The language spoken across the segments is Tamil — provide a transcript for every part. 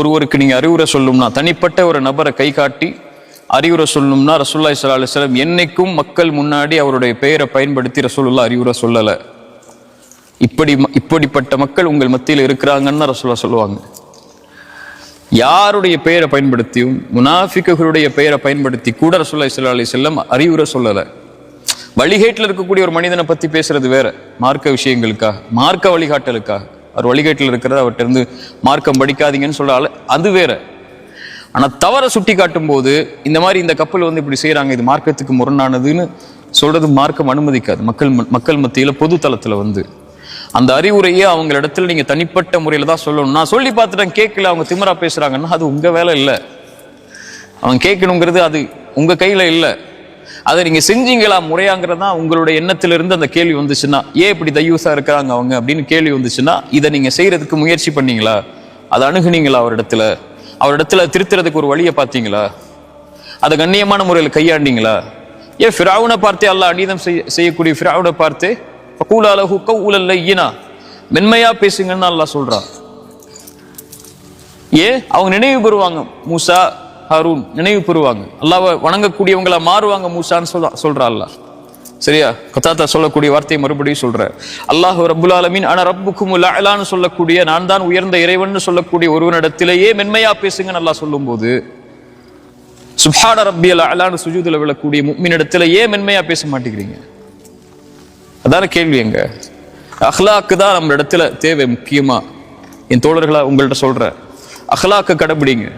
ஒருவருக்கு நீங்கள் அறிவுரை சொல்லும்னா தனிப்பட்ட ஒரு நபரை கை காட்டி அறிவுரை சொல்லணும்னா ரசூல்லாய் ஸல்லல்லாஹு அலுவலம் என்னைக்கும் மக்கள் முன்னாடி அவருடைய பெயரை பயன்படுத்தி ரசூலுல்லா அறிவுரை சொல்லலை. இப்படி இப்படிப்பட்ட மக்கள் உங்கள் மத்தியில் இருக்கிறாங்கன்னு ரசூல்லா சொல்லுவாங்க. யாருடைய பெயரை பயன்படுத்தியும் முனாஃபிக்குகளுடைய பெயரை பயன்படுத்தி கூட ரசூலுல்லாஹி ஸல்லல்லாஹு அலி செல்லம் அறிவுரை சொல்லலை. வழிகேட்டில் இருக்கக்கூடிய ஒரு மனிதனை பற்றி பேசுறது வேற. மார்க்க விஷயங்களுக்காக மார்க்க வழிகாட்டலுக்காக. அவர் வழிகேட்டில் இருக்கிறத அவர்கிட்ட இருந்து மார்க்கம் படிக்காதீங்கன்னு சொல்கிறாள் அது வேற. ஆனால் தவறை சுட்டி காட்டும் போது இந்த மாதிரி இந்த கப்பல் வந்து இப்படி செய்கிறாங்க இது மார்க்கத்துக்கு முரணானதுன்னு சொல்றது மார்க்கம் அனுமதிக்காது. மக்கள் மக்கள் மத்தியில் பொது தளத்தில் வந்து. அந்த அறிவுரையை அவங்க இடத்துல நீங்க தனிப்பட்ட முறையில் தான் சொல்லணும். நான் சொல்லி பார்த்துட்டேன் கேட்கல அவங்க திமரா பேசுறாங்கன்னா அது உங்க வேலை இல்லை. அவன் கேட்கணுங்கிறது அது உங்க கையில இல்லை. அதை நீங்கள் செஞ்சீங்களா முறையாங்கிறது தான் உங்களுடைய எண்ணத்திலிருந்து அந்த கேள்வி வந்துச்சுன்னா ஏன் இப்படி தையூசா இருக்கிறாங்க அவங்க அப்படின்னு கேள்வி வந்துச்சுன்னா இதை நீங்கள் செய்கிறதுக்கு முயற்சி பண்ணீங்களா? அதை அணுகுனீங்களா அவரிடத்துல அவரிடத்துல திருத்துறதுக்கு ஒரு வழியை பார்த்தீங்களா? அதை கண்ணியமான முறையில் கையாண்டிங்களா? ஏன் ஃபிராவுனை பார்த்தே அல்ல அநீதம் செய்ய செய்யக்கூடிய ஃபிராவுனை பார்த்தே ஹுக்க ஊழல்ல ஈனா மென்மையா பேசுங்கன்னு அல்லாஹ் சொல்றான். ஏன்? அவங்க நினைவு பெறுவாங்க மூசா ஹாரூன் நினைவு பெறுவாங்க. அல்லாவை வணங்கக்கூடியவங்களா மாறுவாங்க மூசான்னு சொல்ற சொல்றா அல்லாஹ். சரியா? கத்தாத்தா சொல்லக்கூடிய வார்த்தையை மறுபடியும் சொல்ற. அல்லாஹ் ரப்புல் ஆலமீன் ஆனா ரப்புக்கும் அலான்னு சொல்லக்கூடிய நான் தான் உயர்ந்த இறைவன் சொல்லக்கூடிய ஒருவனிடத்திலேயே மென்மையா பேசுங்கன்னு அல்லாஹ் சொல்லும்போது சுப்ஹான ரப்பியல் அலான்னு சுஜூதில் விழக்கூடிய முக்மினிடத்துல ஏன் மென்மையா பேச மாட்டேங்கிறீங்க. அதான கேள்வி எங்க? அஹ்லாக்கு தான் நம்ம இடத்துல தேவை முக்கியமா? என் தோழர்களா உங்கள்கிட்ட சொல்ற அஹ்லாக்கு கடைபிடிங்க.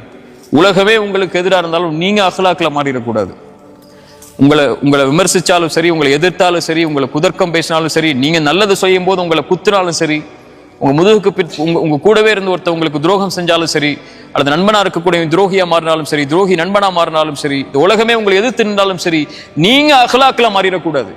உலகமே உங்களுக்கு எதிராக இருந்தாலும் நீங்கள் அகலாக்கில் மாறிடக்கூடாது. உங்களை உங்களை விமர்சித்தாலும் சரி உங்களை எதிர்த்தாலும் சரி உங்களை குதர்க்கம் பேசினாலும் சரி நீங்கள் நல்லது செய்யும் போது உங்களை குத்துனாலும் சரி உங்கள் முதுகுக்கு பின் உங்க உங்கள் கூடவே இருந்து ஒருத்தர் உங்களுக்கு துரோகம் செஞ்சாலும் சரி அல்லது நண்பனாக இருக்கக்கூடிய துரோகியாக மாறினாலும் சரி துரோகி நண்பனாக மாறினாலும் சரி இந்த உலகமே உங்களை எதிர்த்து நின்றாலும் சரி நீங்கள் அகலாக்கில் மாறிடக்கூடாது.